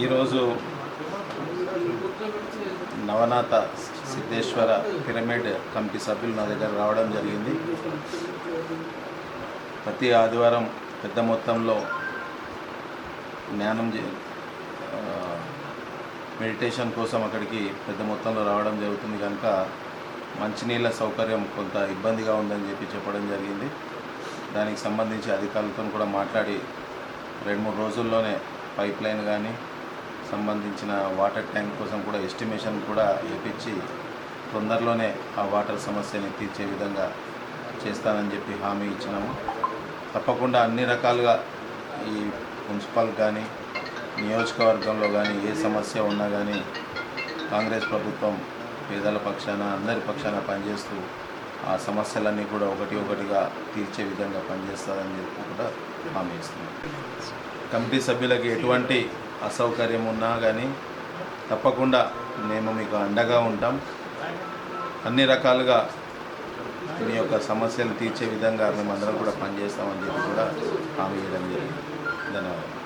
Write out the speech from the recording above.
ఈరోజు Navanatha Siddheshwara pyramid committee సభ్యులు నా దగ్గర రావడం జరిగింది. ప్రతి ఆదివారం పెద్ద మొత్తంలో జ్ఞానం చే- మెడిటేషన్ కోసం అక్కడికి పెద్ద మొత్తంలో రావడం జరుగుతుంది కనుక మంచినీళ్ళ సౌకర్యం కొంత ఇబ్బందిగా ఉందని చెప్పి చెప్పడం జరిగింది. దానికి సంబంధించి అధికారులతో కూడా మాట్లాడి రెండు మూడు రోజుల్లోనే పైప్ లైన్ కానీ సంబంధించిన వాటర్ ట్యాంక్ కోసం కూడా ఎస్టిమేషన్ కూడా ఇప్పించి తొందరలోనే ఆ వాటర్ సమస్యని తీర్చే విధంగా చేస్తానని చెప్పి హామీ ఇచ్చినాము. తప్పకుండా అన్ని రకాలుగా ఈ మున్సిపల్ కానీ నియోజకవర్గంలో కానీ ఏ సమస్య ఉన్నా కానీ కాంగ్రెస్ ప్రభుత్వం పేదల పక్షాన అందరి పక్షాన పనిచేస్తూ ఆ సమస్యలన్నీ కూడా ఒకటి ఒకటిగా తీర్చే విధంగా పనిచేస్తారని చెప్పి కూడా హామీ ఇస్తున్నాం. కమిటీ సభ్యులకి ఎటువంటి అసౌకర్యం ఉన్నా కానీ తప్పకుండా మేము మీకు అండగా ఉంటాం. అన్ని రకాలుగా మీ యొక్క సమస్యలు తీర్చే విధంగా మేము అందరం కూడా పనిచేస్తామని చెప్పి కూడా హామీ ఇవ్వడం జరిగింది. ధన్యవాదాలు.